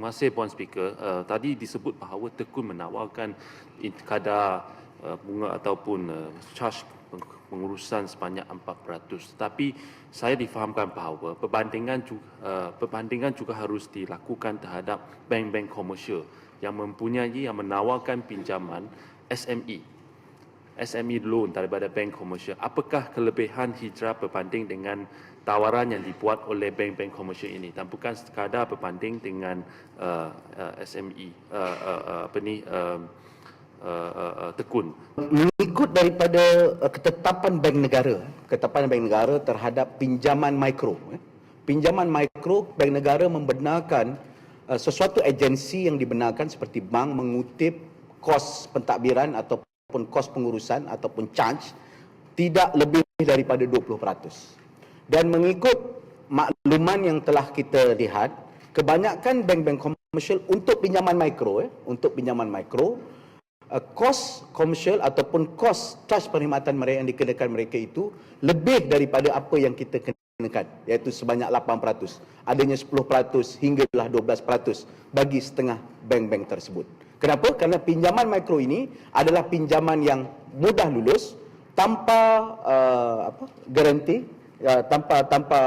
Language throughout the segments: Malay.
Terima kasih Puan Speaker. Uh, tadi disebut bahawa Tekun menawarkan kadar uh, bunga ataupun uh, charge peng- pengurusan sebanyak 4%. Tetapi saya difahamkan bahawa perbandingan juga, uh, perbandingan juga harus dilakukan terhadap bank-bank komersial yang mempunyai yang menawarkan pinjaman. SME. SME loan daripada bank komersial. Apakah kelebihan hijrah berbanding dengan tawaran yang dibuat oleh bank-bank komersial ini dan bukan sekadar berbanding dengan uh, uh, SME uh, uh, uh, apa ni uh, uh, uh, uh, tekun. Mengikut daripada uh, ketetapan bank negara, ketetapan bank negara terhadap pinjaman mikro. eh. Pinjaman mikro, bank negara membenarkan uh, sesuatu agensi yang dibenarkan seperti bank mengutip kos pentadbiran ataupun kos pengurusan ataupun charge tidak lebih daripada 20%. Dan mengikut makluman yang telah kita lihat, kebanyakan bank-bank komersial untuk pinjaman mikro eh, untuk pinjaman mikro uh, kos komersial ataupun kos charge perkhidmatan mereka yang dikenakan mereka itu lebih daripada apa yang kita kenakan iaitu sebanyak 8%. Adanya 10% hinggalah 12% bagi setengah bank-bank tersebut. Kenapa? Kerana pinjaman mikro ini adalah pinjaman yang mudah lulus tanpa uh, apa garanti uh, tanpa tanpa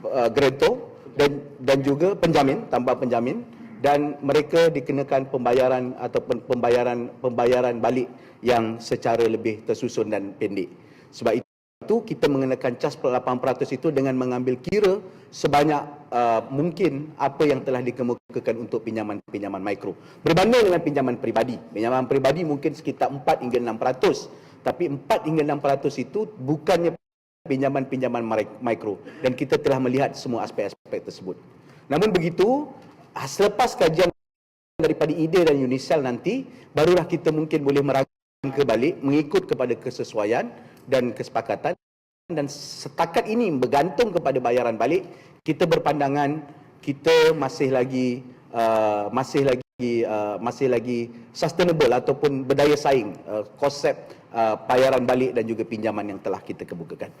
uh, garantor dan dan juga penjamin tanpa penjamin dan mereka dikenakan pembayaran ataupun pembayaran pembayaran balik yang secara lebih tersusun dan pendek. Sebab itu kita mengenakan cas 8% itu dengan mengambil kira sebanyak uh, mungkin apa yang telah dikemukakan untuk pinjaman-pinjaman mikro. Berbanding dengan pinjaman peribadi. Pinjaman peribadi mungkin sekitar 4 hingga 6%. Tapi 4 hingga 6% itu bukannya pinjaman-pinjaman mikro dan kita telah melihat semua aspek-aspek tersebut. Namun begitu, ah, selepas kajian daripada ide dan Unisel nanti, barulah kita mungkin boleh merangka balik mengikut kepada kesesuaian dan kesepakatan dan setakat ini bergantung kepada bayaran balik, kita berpandangan kita masih lagi uh, masih lagi uh, masih lagi sustainable ataupun berdaya saing uh, konsep uh, bayaran balik dan juga pinjaman yang telah kita kemukakan.